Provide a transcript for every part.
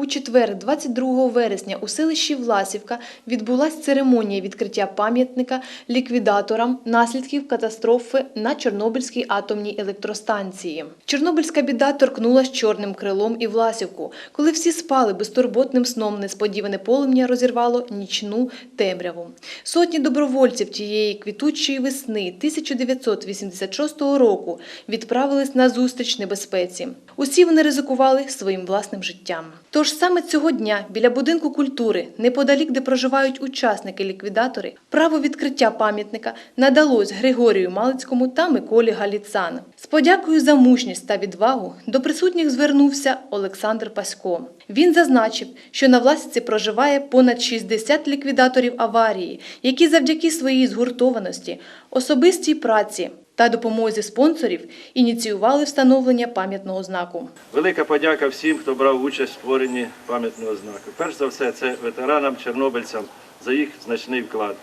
У четвер, 22 вересня, у селищі Власівка відбулася церемонія відкриття пам'ятника ліквідаторам наслідків катастрофи на Чорнобильській атомній електростанції. Чорнобильська біда торкнулась чорним крилом і Власівку. Коли всі спали безтурботним сном, несподіване полум'я розірвало нічну темряву. Сотні добровольців тієї квітучої весни 1986 року відправились на зустріч небезпеці. Усі вони ризикували своїм власним життям. Тож саме цього дня біля будинку культури, неподалік, де проживають учасники-ліквідатори, право відкриття пам'ятника надалось Григорію Малицькому та Миколі Галіцан. З подякою за мужність та відвагу до присутніх звернувся Олександр Пасько. Він зазначив, що на власці проживає понад 60 ліквідаторів аварії, які завдяки своїй згуртованості, особистій праці та допомозі спонсорів ініціювали встановлення пам'ятного знаку. Велика подяка всім, хто брав участь в створенні пам'ятного знаку. Перш за все, це ветеранам, чорнобильцям за їх значний вклад.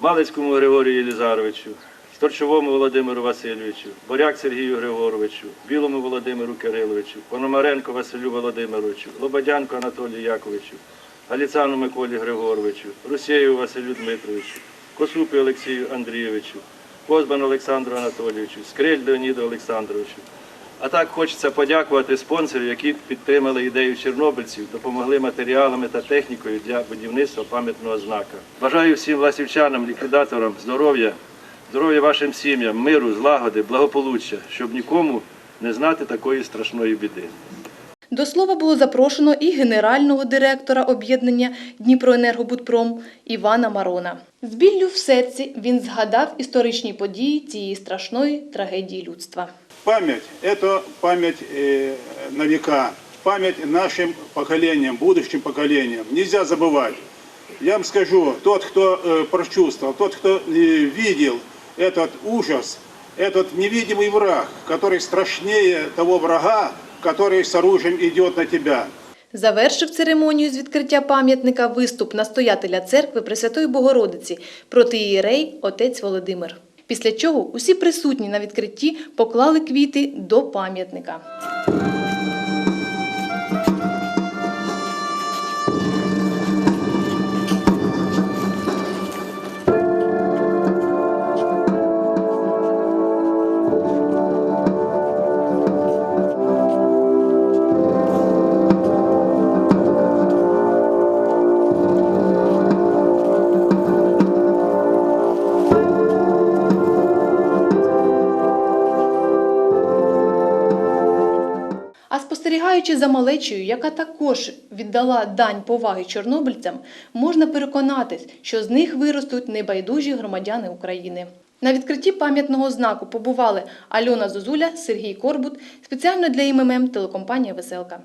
Малицькому Григорію Єлізаровичу, Сторчовому Володимиру Васильовичу, Боряк Сергію Григоровичу, Білому Володимиру Кириловичу, Пономаренко Василю Володимировичу, Лободянко Анатолію Яковичу, Галіцану Миколі Григоровичу, Русєєву Василю Дмитровичу, Косупі Олексію Андрійовичу, Козбан Олександру Анатолійовичу, Скрель Леоніду Олександровичу. А так хочеться подякувати спонсорів, які підтримали ідею чорнобильців, допомогли матеріалами та технікою для будівництва пам'ятного знака. Бажаю всім власівчанам, ліквідаторам здоров'я, здоров'я вашим сім'ям, миру, злагоди, благополуччя, щоб нікому не знати такої страшної біди. До слова було запрошено і генерального директора об'єднання Дніпроенергобудпром Івана Марона. З біллю в серці він згадав історичні події цієї страшної трагедії людства. Память – это память э, на века, память нашим поколениям, будущим поколениям. Нельзя забывать. Я вам скажу, тот, кто э, прочувствовал, тот, кто э, видел этот ужас, этот невидимый враг, который страшнее того врага, который с оружием идет на тебя. Завершив церемонію з відкриття пам'ятника виступ настоятеля церкви Пресвятої Богородиці проти ієрей отець Володимир. Після чого усі присутні на відкритті поклали квіти до пам'ятника. Спостерігаючи за малечею, яка також віддала дань поваги чорнобильцям, можна переконатись, що з них виростуть небайдужі громадяни України. На відкритті пам'ятного знаку побували Альона Зозуля, Сергій Корбут, спеціально для ІММ телекомпанія Веселка.